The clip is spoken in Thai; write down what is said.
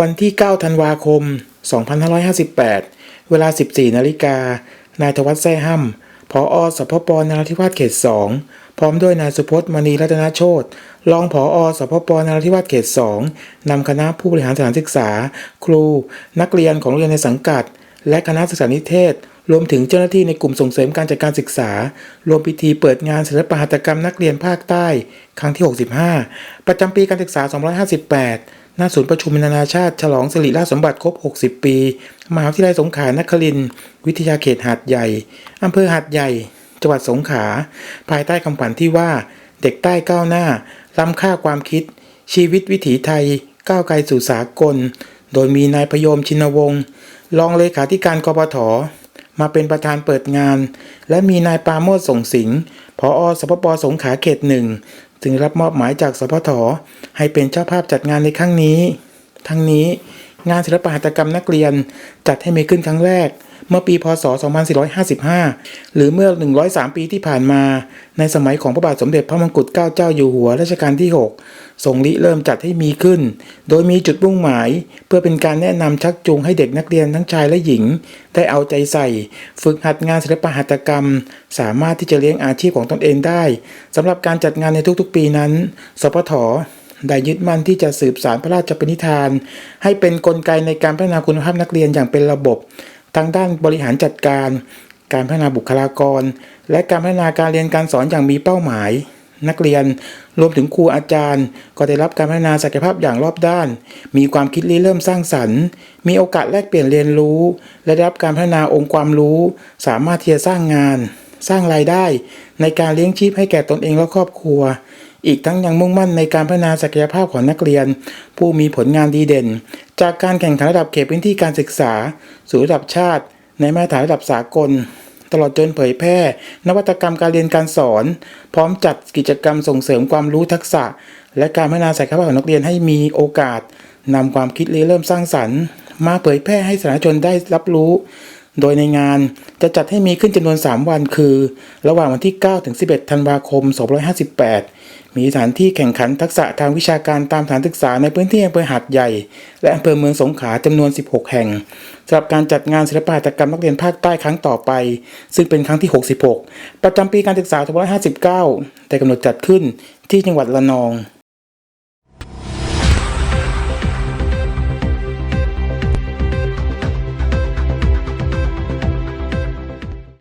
วันที่ 9 ธันวาคม 2558 เวลา 14 นาฬิกา นายธวัชแซ่ห้ำผอสพปนราธิวาสเขต 2 พร้อมด้วยนายสุพจน์มณีรัตนโชตรองผอสพปนราธิวาสเขต 2 นำคณะผู้บริหารสถานศึกษา ครู นักเรียนของโรงเรียนในสังกัด และคณะศึกษานิเทศ รวมถึงเจ้าหน้าที่ในกลุ่มส่งเสริมการจัดการศึกษา รวมพิธีเปิดงานศิลปหัตถกรรมนักเรียนภาคใต้ ครั้งที่ 65 ประจำปีการศึกษา 2558 ณศูนย์ประชุมนานาชาติ ฉลองสิริราชสมบัติครบ 60 ปี มหาวิทยาลัยสงขลานครินวิทยาเขตหาดใหญ่ อำเภอหาดใหญ่ จังหวัดสงขลา ภายใต้คำขวัญที่ว่า เด็กใต้ก้าวหน้า ล้ำค่าความคิด ชีวิตวิถีไทย ก้าวไกลสู่สากล โดยมีนายพยมชินวงศ์ รองเลขาธิการกปทมาเป็นประธานเปิดงาน และมีนายปาโมทส่งสิงห์ผอสพปสงขาเขตหนึ่ง จึงรับมอบหมายจากสพทให้เป็นเจ้าภาพจัดงานในครั้งนี้ ทั้งนี้งานศิลปหัตถกรรมนักเรียนจัดให้มีขึ้นครั้งแรก เมื่อปีพศ 2455 หรือเมื่อ 103 ปีที่ผ่านมา ในสมัยของพระบาทสมเด็จพระมงกุฎเกล้าเจ้าอยู่หัวรัชกาลที่ 6 ทรงริเริ่มจัดให้มีขึ้น โดยมีจุดมุ่งหมาย เพื่อเป็นการแนะนำชักจูงให้เด็กนักเรียนทั้งชายและหญิง ได้เอาใจใส่ ฝึกหัดงานศิลปหัตถกรรม สามารถที่จะเลี้ยงอาชีพของตนเองได้สำหรับการจัดงานในทุกๆ ปีนั้น สพทได้ยึดมั่นที่จะสืบสารพระราชปณิธาน ให้เป็นนกลไกในการพัฒนาคุณภาพนักเรียนอย่างเป็นระบบ ทั้งด้านบริหารจัดการ การพัฒนาบุคลากร และการพัฒนาการเรียนการสอนอย่างมีเป้าหมาย นักเรียนรวมถึงครูอาจารย์ ก็ได้รับการพัฒนาศักยภาพอย่างรอบด้าน มีความคิดริเริ่มสร้างสรรค์ มีโอกาสแลกเปลี่ยนเรียนรู้ และได้รับการพัฒนาองค์ความรู้ สามารถที่จะสร้างงาน สร้างรายได้ ในการเลี้ยงชีพให้แก่ตนเองและครอบครัว อีกทั้งยังมุ่งมั่นในการพัฒนาศักยภาพของนักเรียน ผู้มีผลงานดีเด่น จากการแข่งขันระดับเขตพื้นที่การศึกษา สู่ระดับชาติ ในมาตรฐานระดับสากล ตลอดจนเผยแพร่ นวัตกรรมการเรียนการสอน พร้อมจัดกิจกรรมส่งเสริมความรู้ทักษะ และการพัฒนาศักยภาพของนักเรียนให้มีโอกาสนำความคิดเริ่มสร้างสรรค์ มาเผยแพร่ให้สาธารณชนได้รับรู้ โดยในงานจะจัดให้มีขึ้นจำนวน 3 วันคือ ระหว่างวันที่ 9 ถึง 11 ธันวาคม 2558 มีสถานที่แข่งขันทักษะทางวิชาการตามสถานศึกษาในพื้นที่อำเภอหาดใหญ่ และอำเภอเมืองสงขลาจำนวน 16 แห่งสำหรับการจัดงานศิลปหัตถกรรมนักเรียนภาคใต้ครั้งต่อไป ซึ่งเป็นครั้งที่ 66 ประจำปีการศึกษา 2559 แต่กำหนดจัดขึ้นที่จังหวัดระนอง